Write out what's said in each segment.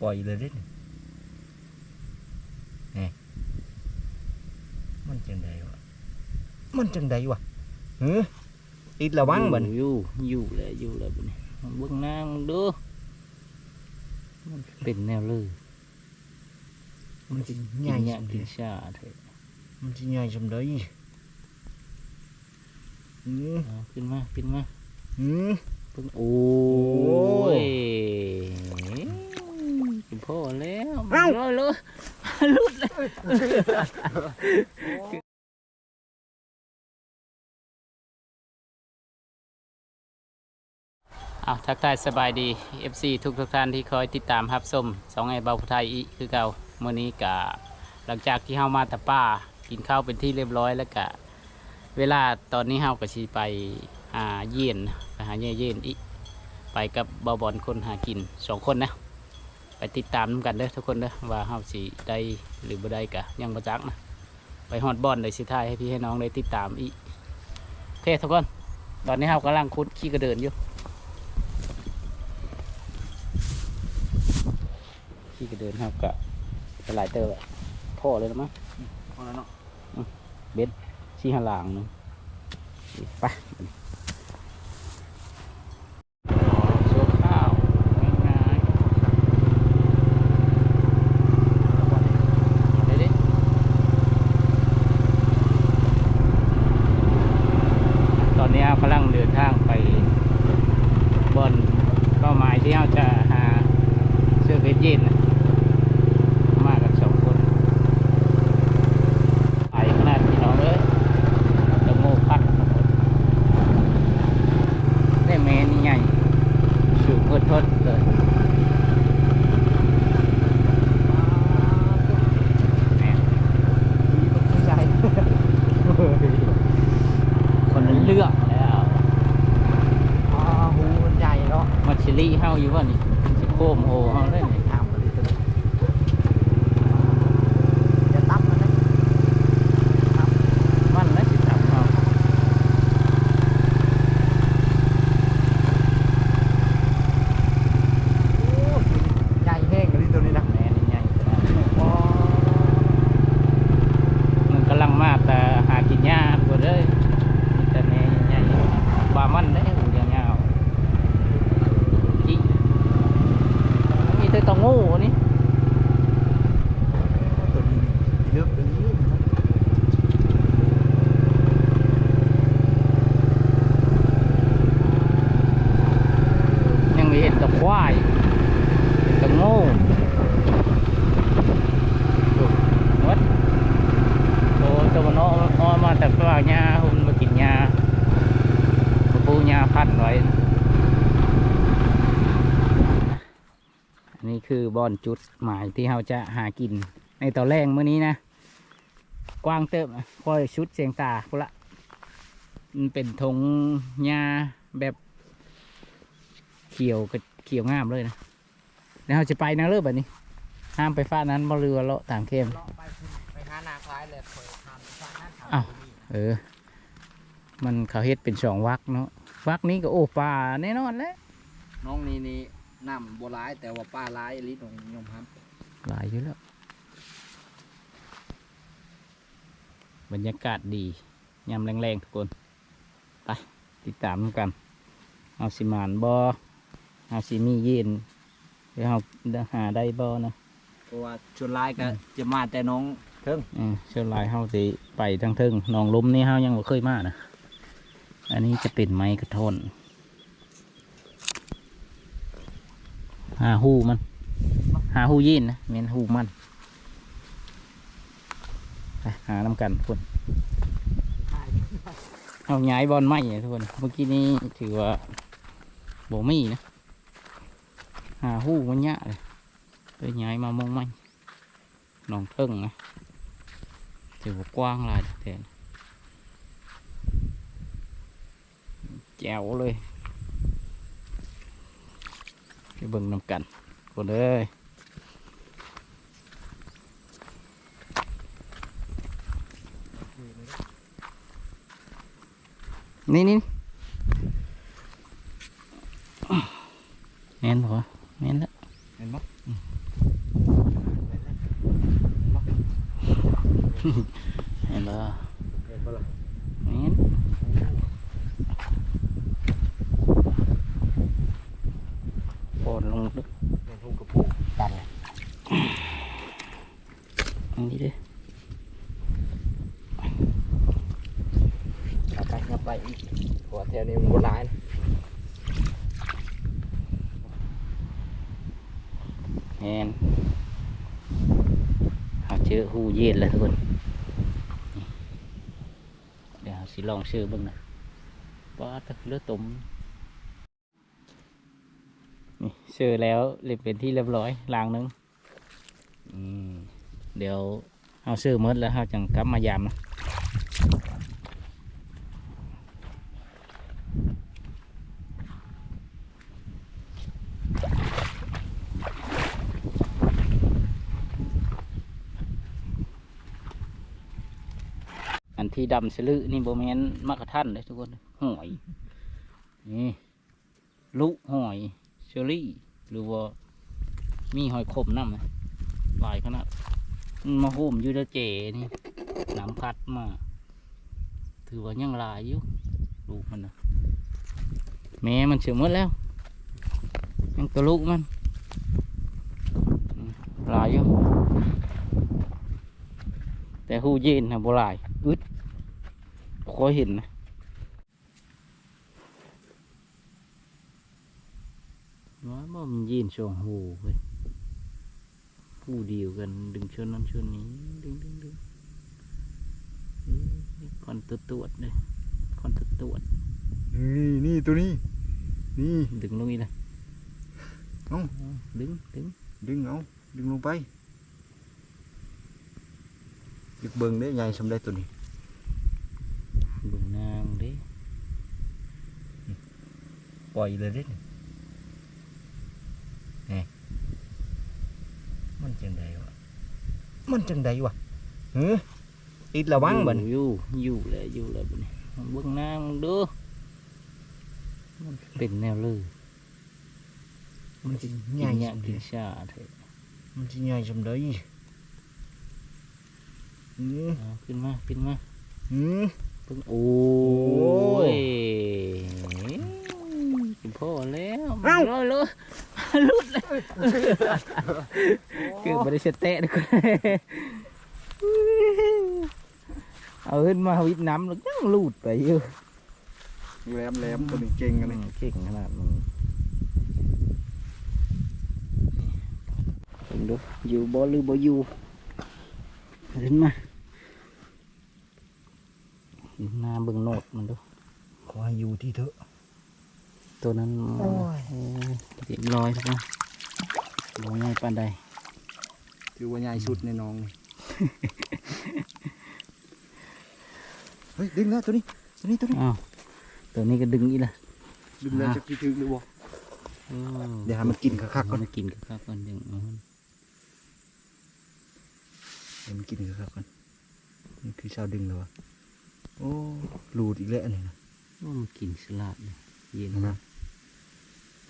ปล่อยเลยเด้นี่มันจังใดวะ มันจังใดวะเฮ้ยติดระวังบ่นอยู่อยู่แหละอยู่แหละบัดนี้เบิ่งหน้ามึงดูมันเป็นแนวเลยมันจะกิใหญ่นหยาสำกิเร็นจชาเถอะมันจะใหญ่สำเร็จอืมเอาขึ้นมาขึ้นมาอืมเพิ่งโอ้ยกิน พ่อแล้วมันลอยเลยลุดเลยอ้าวทักทายสบายดี FC ทุกทุกๆท่านที่คอยติดตามรับชมสองไอ้เบาผู้ไทยอีกคือเก่าเมื่อนี้กะหลังจากที่เฮามาแตะป้ากินข้าวเป็นที่เรียบร้อยแล้วกะเวลาตอนนี้เฮาก็สิไปหาเย็นไปหาเย่เย็นอีกไปกับเบาบอลคนหากินสองคนนะ ไปติดตามนำกันเด้อทุกคนเด้อว่าเฮาสิได้หรือบ่ได้กะยังบ่จักนะไปฮอดบอลเลยสิท้ายให้พี่ให้น้องได้ติดตามอีกโอเคทุกคนตอนนี้เฮากำลังคุดขี้กระเดินอยู่ขี้กระเดินเฮากะไปหลายเตอร์พ่อเลยนะมั้งพอแล้วเนาะชี้หาหลางหนึงไปโชว์ข้าวง่ายๆเดี๋ยวดิตอนนี้กำลังเดินทางไปบนเป้าหมายที่เราจะหาเสื้อเพชรยินนะมากันสองคนไปขนาดพี่น้องเอ้ย ตะโมพัดได้แม่นี่ไงสูงเพิ่ทดเลยแม่ ใหญ่ คนละเลือกแล้ว อ๋อหูมันใหญ่เนาะ มัชชิลี่เฮา อยู่ว่านี่สิโคมโหเฮาเลยนี่ทำไปเลยตัวนี้จะตับมันนะมันแล้วสิทำเฮาโอ้ใหญ่แห้งเลยตัวนี้นะแม่นี่ไงอ๋อมันกำลังมาแต่หากินหญ้าบ่เลยมีแต่แม่ใหญ่ๆว่ามันได้หูยาวๆจิมีแต่ตะโง่นี่ตัวนี้เลือกตัวนี้นะยังมีเห็นแตะควายเห็นแตะโง่ดูวัดโอ้ตัวมันอ้ออ้อมาแต่ปลาหญ้าหุ่นมากินหญ้ามาปูหญ้าพันไว้อันนี้ คือบอนจุดหมายที่เราจะหากิน ในตอนแรกเมื่อนี้นะ กว้างเติบนะค่อยชุดเสียงตาพุนละมันเป็นธงหญ้าแบบเขียวกับเขียวงามเลยนะแล้วเราจะไปนะเลิกแบบนี้ ห้ามไปฟ้านั้นบ่เรือเลาะต่างเข้มเลาะไปไปหานาคล้ายเลยเคยทำฟ้าหน้าขาวอ้าวเออ มันเขาเฮ็ดเป็นสองวักเนาะวักนี้ก็โอ้ป่าแน่นอนแหล้วน้องนี่นี่ น้ำบัวร้ายแต่ว่าป้าร้ายอลิตรงยมครับหลายอยู่แล้ว บรรยากาศดียามแรงๆทุกคน ไป ติดตามกันเอาสิมานบอเอาสิมีเย็นเดี๋ยวเราหาได้บอนะเพราะว่าชวนร้ายก็จะมาแต่น้องเทิงอืมเชิญลายเฮาสิไปทั้งเทึงหนองล้มนี่เฮายังบ่เคยมานะอันนี้จะเป็นไม้กระทน หาหูมัน หาหูยินนะเมนหูมันไปหาน้ำกันทุกคนเอาย้ายบอลไม่ทุกคนเมื่อกี้นี้ถือว่าโบมี่นะหาหูมันยะเลยเลยย้ายมามองไม้หนองเทิงนะถือว่ากว้างลายแทนแจ๋วเลย ไปเบิ่งนำกันคนเลยนี่นี่แม่นปะแม่นแล้วเห็นบ่เห็นบ่เห็นบ่ล่ะเห็น โอนลงลึกแม่นทุ่งกระปูตันอันนี้เด้อเอาไปงับไปอีกหัวแถวนี้มันบ่หลายนะแมนหาเจอหูเย็นแล้วทุกคนนี่เดี๋ยวสิลองชื่อเบิ่งนะป้าตะเลือดตุ่ม ชื่อแล้วเรียบเป็นที่เรียบร้อยลางหนึงเดี๋ยวเอาชื่อมดแล้วเราจังกลับมายามนะอันที่ดำสลือนี่โบแมนมักกะทันเลยทุกคนหอยนี่ลุหอยเชอรี่ หรือว่ามีหอยขมน้ำนะหลายขนาดมันมาโฮมยูเดเจนี่น้ำพัดมา ถือว่ายังลายอยู่ลูกมันนะแม่มันเชื่อยหมดแล้ว ยังตัวลูกมันลายอยู่แต่หูเย็นนะโบหลายอึดคอยเห็นนะ ว่าบ่มันเย็นช่วงหูเว้ยหูเดียวกันดึงชนนั้นชนนี้ดึงดึงดึงเอ้ยคอนตัวตรวจเลยคอนตัวตรวจนี่นี่ตัวนี้ นี่ดึงลงอีกเลยเอ้าดึงดึงดึงเอาดึงลงไปยึกเบิ่งได้ใหญ่สำได้ตัวนี้ดึงนางเด้ปล่อยเลยเด้นี่มันจังไดวะ มันจังไดวะเฮ้ยติดระวังบัดนอยู่อยู่เลยอยู่เลยบัดนี้เบิ่งนางดูมันเป็นแนวเลยมันสิกิใหญ่นยาสำกิได้นชาเถอะมันสิใหญ่สำได้อืมเอาขึ้นมาขึ้นมาอืมเพิ่งโอ้ยกินพ่อแล้วเลยเลย ลุดเลยคือไม่ได้เสเตะนะคุณเอาขึ้นมาวิดน้ำแล้วยังลูดไปอยู่แหลมแหลมตัวนี้เก่งอันนี้เก่งขนาดนี้เบิ่งดูอยู่บ่หรือบ่อยู่เห็นมาเบิ่งหน้าเบิ่งโนดมันดูขอให้อยู่ที่เถอะ ตัวนั้นโอ้ยเออเรียบร้อยครับนะบ่ง่ายปานใดถือว่าใหญ่สุดในน้องนี่เฮ้ยดึงแล้วตัวนี้ตัวนี้ตัวนี้อ้าวตัวนี้ก็ดึงอีกละดึงแล้วจะกี่ถึงหรือบ่เออเดี๋ยวให้มันกินคักๆก่อนให้มันกินคักๆก่อนดึงเอามันเดี๋ยวมันกินคักๆก่อนนี่คือชาวดึงแล้ววะโอ้หลูดอีกแล้วอันนี้นะโอ้มันกินสลัดเลยเย็นเห็นไ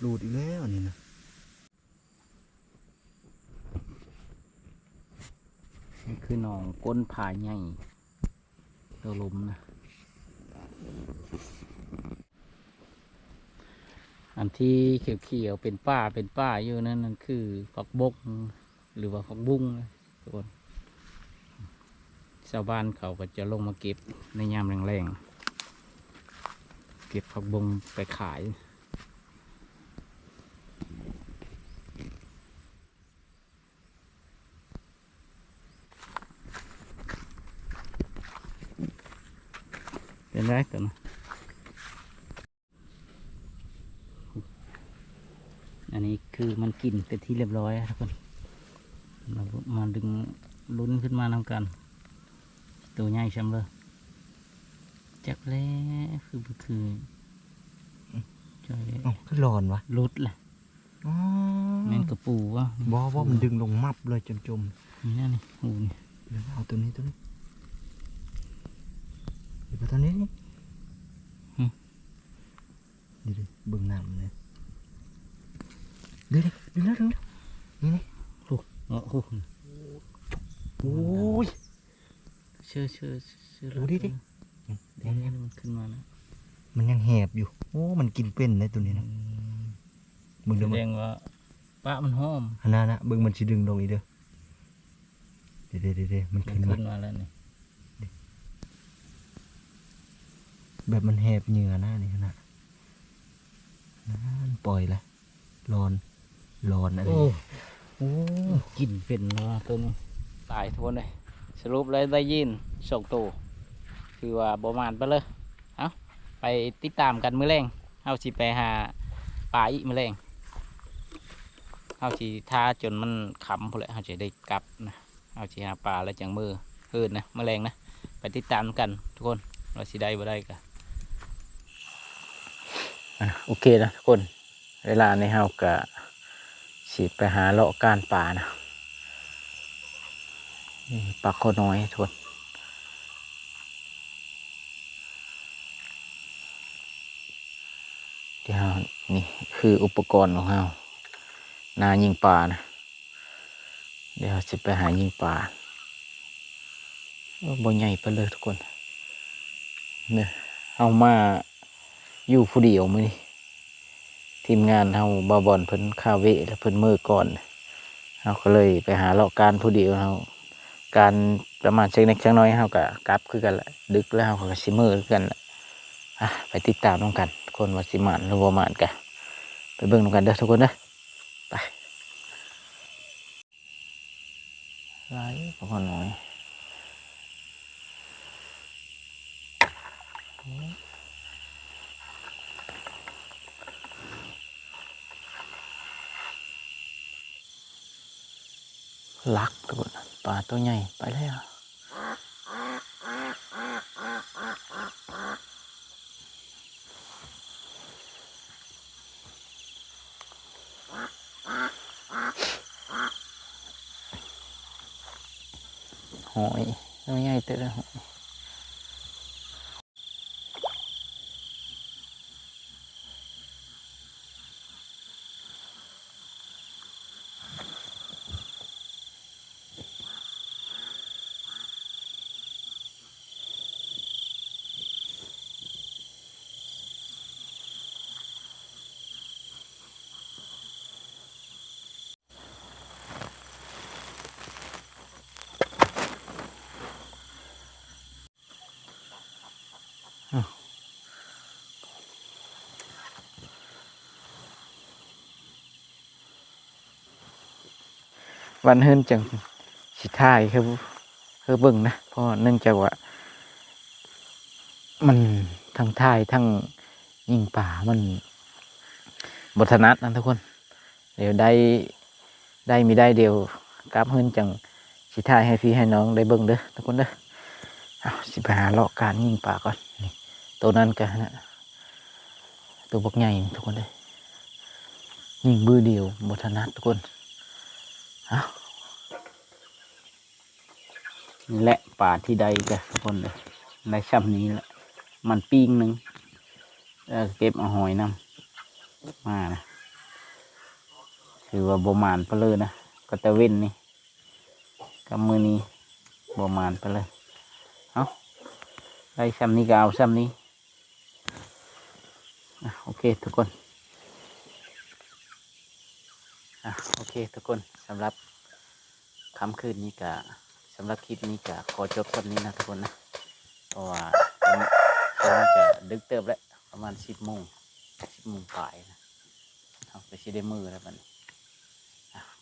หลูดอีกแล้วนนี้นะนี่คือหนองก้นผาใหญ่ตัวลมนะ อันที่เขียวๆเป็นป้าเป็นป้าอยู่นั่นนั่นคือฝักบกหรือว่าฝักบุ้งนะทุกคนชาวบ้านเขาก็จะลงมาเก็บในยามแรงๆ เก็บผักบงไปขาย เป็นไรกันนะอันนี้คือมันกินเป็นที่เรียบร้อยแล้วทุกคนเรามาดึงลุ้นขึ้นมานำกัน ตัวใหญ่ช้ำเลยจักแล้วคือบ่คือจอยเอ้าคือหลอนวะลุดแหละอ๋อแมงกระปูวะบอว่ามันดึงลงมับเลยจนจมนี่นั่นนี่หูนี่เดี๋ยวเอาตัวนี้ตัวนี้เดี๋ยวเอาตัวนี้ นี่นี่ดิเบิ่งน้ำเลยเดี๋ยวดิดึงแล้วดึงแล้วนี่นี่ลูกเออโอ้โหโอ้ยเชื่อเชื่อเชื่อดูดิดิเดี๋ยวนี้มันขึ้นมานะมันยังแหบอยู่ โอ้ มันกินเป็นเลยตัวนี้นะมึงแสเดูดมันงว่าปลามันหอมฮันนานะเบิ่งมันสิดึงลงอีกเด้อเดี๋ยวเดี๋ยวเดี๋ยวเดี๋ยวมันมันขึ้นมาขึ้นมาแล้วนี่แบบมันแหบเหงื่อหน้านี่ขนาดนั่น ปล่อยละร้อนร้อนอะไรโอ้โอ้กินเป็นแล้วว่าตัวนี้ตายทุกคนเลยสรุปเลยได้ยินสองตัวคือว่าประมาณไปเลยเอาไปติดตามกันมื้อแรงเอาสิไปหาปลาอีกมื้อแรงเอาสิท่าจนมันขำพอแหละเอาสิได้กลับนะเอาสิหาปลาแล้วจังมือเฮินนะมื้อแรงนะไปติดตามกันทุกคนว่าสิได้บ่ได้กัน โอเคนะทุกคน เวลาในเฮากะสิไปหาเลาะก้านป่านะนี่ปลาข้อน้อยทุกคนเดี๋ยวนี่คืออุปกรณ์ของเฮานายิงปลานะเดี๋ยวสิไปหายิงปลาบ่ใหญ่ไปเลยทุกคนเนี่ยเอามา อยู่ผู้เดียวมื้อนี้ทีมงานเฮาบาบอนเพิ่นคาเวแล้วเพิ่นมือก่อนเฮาก็เลยไปหาเลาะการผู้เดียวเฮาการประมาณเช็คเล็กเช็คน้อยเฮาก็กลับคือกันละดึกแล้วเฮาก็สิมือคือกันละอะไปติดตามน้องกัน คนว่าสิมานหรือบ่มานกันไปเบิ่งน้องกันเด้อทุกคนเด้อไปไรประมาณน้อย ลักทุกคนปลาตัวใหญ่ไปแล้วหอยตัวใหญ่เตอะหอย วันเฮินจังสิท่ายคือคือเบิ่งนะเพราะเนื่องจากว่า มันทั้งท่ายทั้งยิงป่ามันบทนัดนะทุกคน เดี๋ยวได้ได้มีได้เดียวกราบเฮินจังสิท่ายให้พี่ให้น้องได้เบิ่งเด้อทุกคนเด้อเอาสิไปหาเลาะการยิงป่าก่อนนี่ตัวนั้นกันนะตัวบักใหญ่ทุกคนเด้อยิงมือเดียวบทนัดทุกคน และป่าที่ใดกันทุกคนเลยในช่ำนี้แหละมันปิ้งหนึ่งเก็บเอาหอยนำมานะคือว่าบมานไปเลยนะก็ตะเว้นนี่กับมือนี้บมานไปเลยเอาได้ซ้ำนี้ก็เอาซ้ำนี้โอเคทุกคนอะโอเคทุกคน สำหรับค่ำคืนนี้กะสำหรับคลิปนี้กะขอจบซ้ำนี้นะทุกคนนะเพราะว่าตอนนี้กะดึกเติบแล้วประมาณสิบโมงสิบโมงปลายนะเอาไปชิได้มือแล้วมัน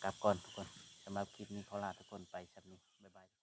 กลับก่อนทุกคนสำหรับคลิปนี้ขอลาทุกคนไปสักนี้บาย